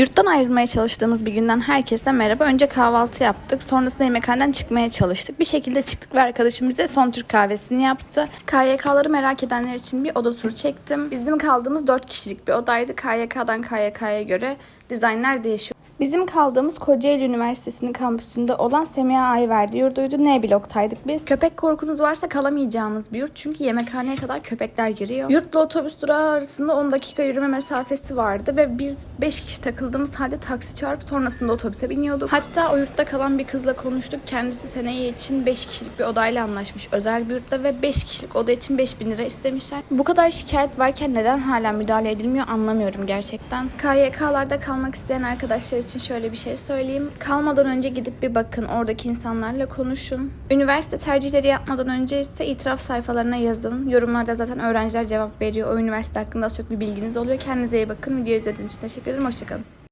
Yurttan ayrılmaya çalıştığımız bir günden herkese merhaba. Önce kahvaltı yaptık. Sonrasında yemekhaneden çıkmaya çalıştık. Bir şekilde çıktık ve arkadaşım bize son Türk kahvesini yaptı. KYK'ları merak edenler için bir oda turu çektim. Bizim kaldığımız 4 kişilik bir odaydı. KYK'dan KYK'ya göre dizaynlar değişiyor. Bizim kaldığımız Kocaeli Üniversitesi'nin kampüsünde olan Semiha Ayverdi yurduydu. N bloktaydık biz. Köpek korkunuz varsa kalamayacağınız bir yurt. Çünkü yemekhaneye kadar köpekler giriyor. Yurtla otobüs durağı arasında 10 dakika yürüme mesafesi vardı ve biz 5 kişi takıldığımız halde taksi çağırıp sonrasında otobüse biniyorduk. Hatta o yurtta kalan bir kızla konuştuk. Kendisi seneye için 5 kişilik bir odayla anlaşmış özel bir yurtta ve 5 kişilik oda için 5000 lira istemişler. Bu kadar şikayet varken neden hala müdahale edilmiyor anlamıyorum gerçekten. KYK'larda kalmak isteyen arkadaşlar için şöyle bir şey söyleyeyim. Kalmadan önce gidip bir bakın. Oradaki insanlarla konuşun. Üniversite tercihleri yapmadan önce ise itiraf sayfalarına yazın. Yorumlarda zaten öğrenciler cevap veriyor. O üniversite hakkında az çok bir bilginiz oluyor. Kendinize iyi bakın. Video izlediğiniz için teşekkür ederim. Hoşçakalın.